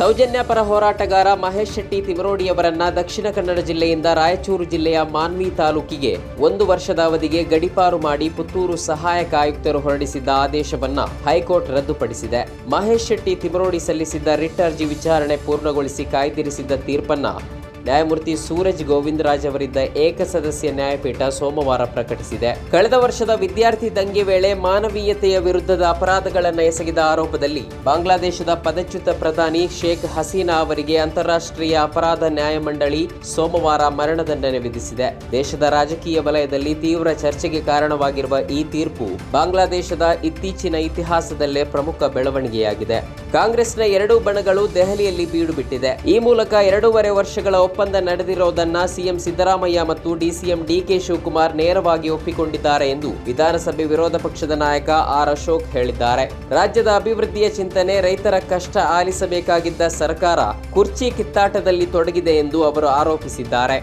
ಸೌಜನ್ಯಪರ ಹೋರಾಟಗಾರ ಮಹೇಶ್ ಶೆಟ್ಟಿ ತಿಮರೋಡಿಯವರನ್ನ ದಕ್ಷಿಣ ಕನ್ನಡ ಜಿಲ್ಲೆಯಿಂದ ರಾಯಚೂರು ಜಿಲ್ಲೆಯ ಮಾನ್ವಿ ತಾಲೂಕಿಗೆ ಒಂದು ವರ್ಷದ ಅವಧಿಗೆ ಗಡಿಪಾರು ಮಾಡಿ ಪುತ್ತೂರು ಸಹಾಯಕ ಆಯುಕ್ತರು ಹೊರಡಿಸಿದ್ದ ಆದೇಶವನ್ನ ಹೈಕೋರ್ಟ್ ರದ್ದುಪಡಿಸಿದೆ. ಮಹೇಶ್ ಶೆಟ್ಟಿ ತಿಮರೋಡಿ ಸಲ್ಲಿಸಿದ್ದ ರಿಟ್ ಅರ್ಜಿ ವಿಚಾರಣೆ ಪೂರ್ಣಗೊಳಿಸಿ ಕಾಯ್ದಿರಿಸಿದ್ದ ತೀರ್ಪನ್ನ ನ್ಯಾಯಮೂರ್ತಿ ಸೂರಜ್ ಗೋವಿಂದರಾಜ್ ಅವರಿದ್ದ ಏಕಸದಸ್ಯ ನ್ಯಾಯಪೀಠ ಸೋಮವಾರ ಪ್ರಕಟಿಸಿದೆ. ಕಳೆದ ವರ್ಷದ ವಿದ್ಯಾರ್ಥಿ ದಂಗೆ ವೇಳೆ ಮಾನವೀಯತೆಯ ವಿರುದ್ಧದ ಅಪರಾಧಗಳನ್ನು ಎಸಗಿದ ಆರೋಪದಲ್ಲಿ ಬಾಂಗ್ಲಾದೇಶದ ಪದಚ್ಯುತ ಪ್ರಧಾನಿ ಶೇಖ್ ಹಸೀನಾ ಅವರಿಗೆ ಅಂತಾರಾಷ್ಟ್ರೀಯ ಅಪರಾಧ ನ್ಯಾಯಮಂಡಳಿ ಸೋಮವಾರ ಮರಣದಂಡನೆ ವಿಧಿಸಿದೆ. ದೇಶದ ರಾಜಕೀಯ ವಲಯದಲ್ಲಿ ತೀವ್ರ ಚರ್ಚೆಗೆ ಕಾರಣವಾಗಿರುವ ಈ ತೀರ್ಪು ಬಾಂಗ್ಲಾದೇಶದ ಇತ್ತೀಚಿನ ಇತಿಹಾಸದಲ್ಲೇ ಪ್ರಮುಖ ಬೆಳವಣಿಗೆಯಾಗಿದೆ. ಕಾಂಗ್ರೆಸ್ನ ಎರಡೂ ಬಣಗಳು ದೆಹಲಿಯಲ್ಲಿ ಬೀಡುಬಿಟ್ಟಿದೆ. ಈ ಮೂಲಕ ಎರಡೂವರೆ ವರ್ಷಗಳ ಒಪ್ಪಂದ ನಡೆದಿರೋದನ್ನ ಸಿಎಂ ಸಿದ್ದರಾಮಯ್ಯ ಮತ್ತು ಡಿಸಿಎಂ ಡಿಕೆ ಶಿವಕುಮಾರ್ ನೇರವಾಗಿ ಒಪ್ಪಿಕೊಂಡಿದ್ದಾರೆ ಎಂದು ವಿಧಾನಸಭೆ ವಿರೋಧ ಪಕ್ಷದ ನಾಯಕ ಆರ್ ಅಶೋಕ್ ಹೇಳಿದ್ದಾರೆ. ರಾಜ್ಯದ ಅಭಿವೃದ್ಧಿಯ ಚಿಂತನೆ, ರೈತರ ಕಷ್ಟ ಆಲಿಸಬೇಕಾಗಿದ್ದ ಸರ್ಕಾರ ಕುರ್ಚಿ ಕಿತ್ತಾಟದಲ್ಲಿ ತೊಡಗಿದೆ ಎಂದು ಅವರು ಆರೋಪಿಸಿದ್ದಾರೆ.